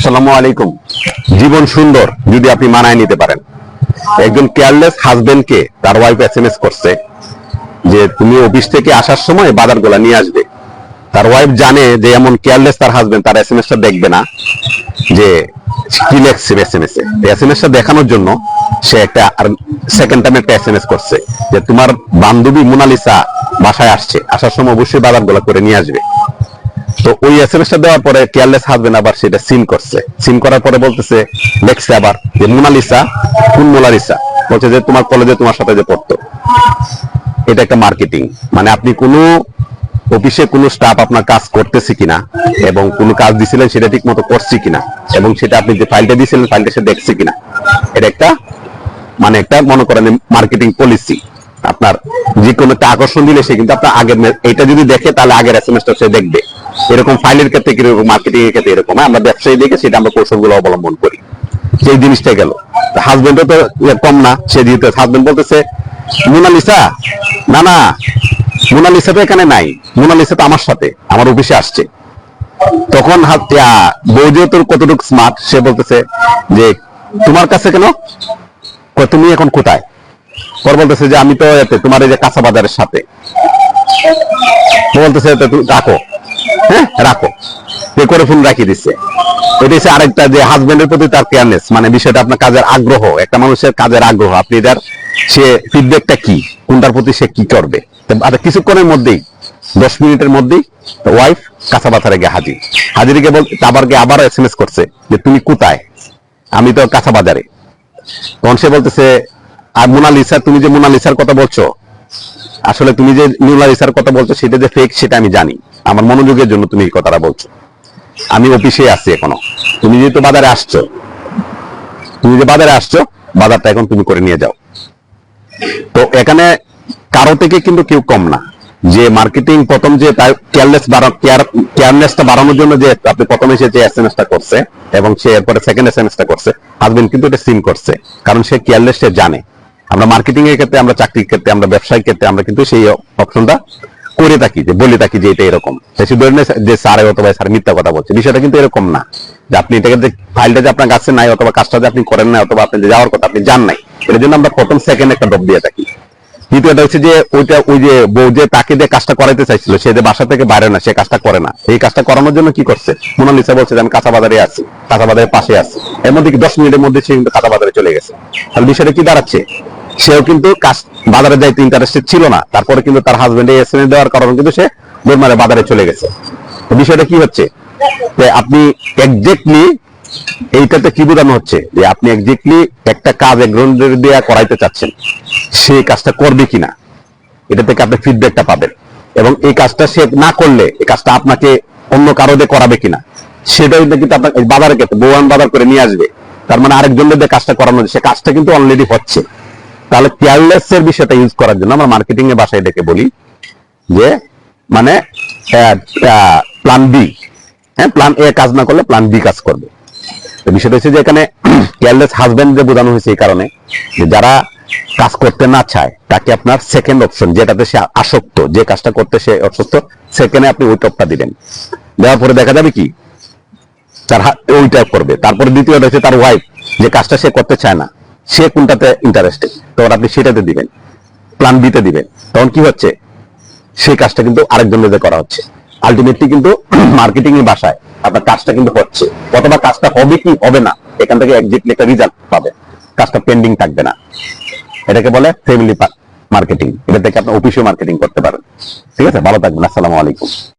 আসসালামু আলাইকুম। জীবন সুন্দর যদি আপনি মানায় নিতে পারেন। একজন কেয়ারলেস হাজবেন্ডকে তার ওয়াইফ এস এম এস করছে যে তুমি অফিস থেকে আসার সময় বাজারগুলা নিয়ে আসবে। তার ওয়াইফ জানে যে এমন কেয়ারলেস তার হাজবেন্ড তার এস এম এসটা দেখবে না যে কি লেখছে এস এম এস এ। এস এম এসটা দেখানোর জন্য সে একটা আর সেকেন্ড টাইম একটা এস এম এস করছে যে তোমার বান্ধবী মোনালিসা বাসায় আসছে। আসার সময় অবশ্যই বাজারগুলা করে নিয়ে আসবে। তো ওই এস এম এসটা দেওয়ার পরে কেয়ারলেস হাজবেন্ড আবার সেটা সিন করছে। সিন করার পরে বলতেছে, লেখছে আবার যে মোনালিসা, কোন মোনালিসা? বলছে যে, তোমার কলেজে তোমার সাথে যে পড়তো। এটা একটা মার্কেটিং মানে আপনি কোনো অফিসে কোনো স্টাফ আপনার কাজ করতেছে কিনা এবং কোনো কাজ দিছিলেন সেটা ঠিক মতো করছে কিনা এবং সেটা আপনি যে ফাইলটা দিয়েছিলেন ফাইলটা সে দেখছে কিনা, এটা একটা মানে একটা মনে করেন মার্কেটিং পলিসি আপনার যে কোনো একটা আকর্ষণ দিলে সে কিন্তু আপনার আগের এটা যদি দেখে তাহলে আগের এস এম এসটা সে দেখবে। এরকম ফাইলের ক্ষেত্রে কীরকম মার্কেটিং এর ক্ষেত্রে এরকম হ্যাঁ, আমরা ব্যবসায়ী দেখে সেটা আমরা কৌশলগুলো অবলম্বন করি। সেই জিনিসটা গেল। হাজবেন্ডও তো ইয়ে কম না সে যেহেতু হাজবেন্ড বলতেছে মোনালিসা না না মোনালিসা তো এখানে নাই মোনালিসা তো আমার সাথে আমার অফিসে আসছে। তখন বৌদিও তোর কতটুকু স্মার্ট সে বলতেছে যে তোমার কাছে কেন? তুমি এখন কোথায়? পর বলতেছে যে আমি তো তোমার এই যে কাঁচা বাজারের সাথে। বলতেছে "তো তুমি রাখো। হ্যাঁ রাখো। এ করে দিচ্ছে। এটা হচ্ছে আরেকটা যে প্রতি তার কেয়ারনেস মানে বিষয়টা আপনার কাজের আগ্রহ, একটা মানুষের কাজের আগ্রহ। আপনি সে ফিডব্যাকটা কি? কোনটার প্রতি সে কি করবে? আর কিছুক্ষণের মধ্যেই, দশ মিনিটের মধ্যেই ওয়াইফ কাঁচা বাজারে গিয়ে হাজির। হাজিরিকে বল আবার গিয়ে আবার এস এম এস করছে যে, তুমি কোথায়? আমি তো কাঁচা বাজারে তখন সে বলতেছে, আর মোনালিসা তুমি যে মোনালিসার কথা বলছো, আসলে তুমি যে মোনালিসার কথা বলছো, সেটা যে ফেক সেটা আমি জানি। আমার মনোযোগের জন্য তুমি এই কথাটা বলছো। আমি অফিসে আছি এখনও। তুমি যেহেতু বাজারে আসছো, তুমি যে বাজারে আসছো, বাজারটা এখন তুমি করে নিয়ে যাও। তো এখানে কারও থেকে কিন্তু কেউ কম না। যে মার্কেটিং প্রথম যে কেয়ারলেস কেয়ারনেসটা বাড়ানোর জন্য যে আপনি প্রথমে সে যে এস এম এসটা করছে এবং সে এরপরে সেকেন্ড এস এম এসটা করছে হাজবেন্ড কিন্তু এটা সিন করছে। কারণ সে কেয়ারলেস, সে জানে। আমরা মার্কেটিং এর ক্ষেত্রে, আমরা চাকরির ক্ষেত্রে, আমরা ব্যবসায়িক ক্ষেত্রে, আমরা কিন্তু সেই অপশনটা করে থাকি, যে বলে থাকি যে এটা এরকম। সে না যে স্যার অথবা স্যার মিথ্যা কথা বলছে, বিষয়টা কিন্তু এরকম না। যে আপনি এটাকে যে ফাইলটা যে আপনার কাছে নাই অথবা কাজটা যে আপনি করেন না অথবা আপনি যাওয়ার কথা আপনি জান নাই এর জন্য আমরা প্রথম সেকেন্ড একটা ডব দিয়ে থাকি। দ্বিতীয়টা হচ্ছে যে ওইটা ওই যে বউ যে তাকে যে কাজটা করাইতে চাইছিল, সে যে বাসা থেকে বাইরে না, সে কাজটা করে না। এই কাজটা করানোর জন্য কি করছে? মোনালিসা বলছে যে, আমি কাঁচা বাজারে আছি, কাঁচা বাজারের পাশে আছি। এর মধ্যে দশ মিনিটের মধ্যে সে কিন্তু কাঁচা বাজারে চলে গেছে। তাহলে বিষয়টা কি দাঁড়াচ্ছে? সেও কিন্তু কাজ বাজারে যাইতে ইন্টারেস্টেড ছিল না। তারপরে কিন্তু তার হাজবেন্ডে এস এম দেওয়ার কারণে কিন্তু সে দৌড়মারে বাজারে চলে গেছে। তো বিষয়টা কি হচ্ছে? যে আপনি একজ্যাক্টলি এইটাতে কি বোঝানো হচ্ছে? যে আপনি একজ্যাক্টলি একটা কাজ একজনের দিয়ে করাইতে চাচ্ছেন, সে কাজটা করবে কিনা? এটা থেকে আপনি ফিডব্যাকটা পাবেন। এবং এই কাজটা সে না করলে, এই কাজটা আপনাকে অন্য কারও দিয়ে করাবে কিনা? সেটাই কিন্তু আপনার বাজারে ক্ষেত্রে বৌয়ান বাজার করে নিয়ে আসবে। তার মানে আরেকজনের দিয়ে কাজটা করানো সে কাজটা কিন্তু অলরেডি হচ্ছে। তাহলে কেয়ারলেস এর বিষয়টা ইউজ করার জন্য আমরা মার্কেটিং এর ভাষায় ডেকে বলি যে মানে প্ল্যান বি হ্যাঁ প্ল্যান এ কাজ না করলে প্ল্যান বি কাজ করবে। বিষয়টা হচ্ছে যে এখানে কেয়ারলেস হাজবেন্ড যে বোঝানো হয়েছে এই কারণে যে যারা কাজ করতে না চায়, তাকে আপনার সেকেন্ড অপশন যেটাতে সে আসক্ত, যে কাজটা করতে সে অসুস্থ সেকেন্ডে আপনি ওই টপটা দিবেন। দেওয়ার পরে দেখা যাবে কি? তার ওইটা করবে। তারপরে দ্বিতীয়টা হচ্ছে তার ওয়াইফ যে কাজটা সে করতে চায় না। সে কোনটাতে ইন্টারেস্টেড তখন আপনি সেটাতে দিবেন। প্ল্যান বিতে দিবেন। তখন কি হচ্ছে? সেই কাজটা কিন্তু আরেকজনের দিয়ে করা হচ্ছে। আলটিমেটলি কিন্তু মার্কেটিং এর বাসায় আপনার কাজটা কিন্তু হচ্ছে। অথবা কাজটা হবে কি হবে না, এখান থেকে একজ্যাক্টলি একটা রেজাল্ট পাবে কাজটা পেন্ডিং থাকবে না। এটাকে বলে ফ্যামিলি মার্কেটিং এটা থেকে আপনি অফিসিও মার্কেটিং করতে পারেন। ঠিক আছে? ভালো থাকবেন। আসসালামু আলাইকুম।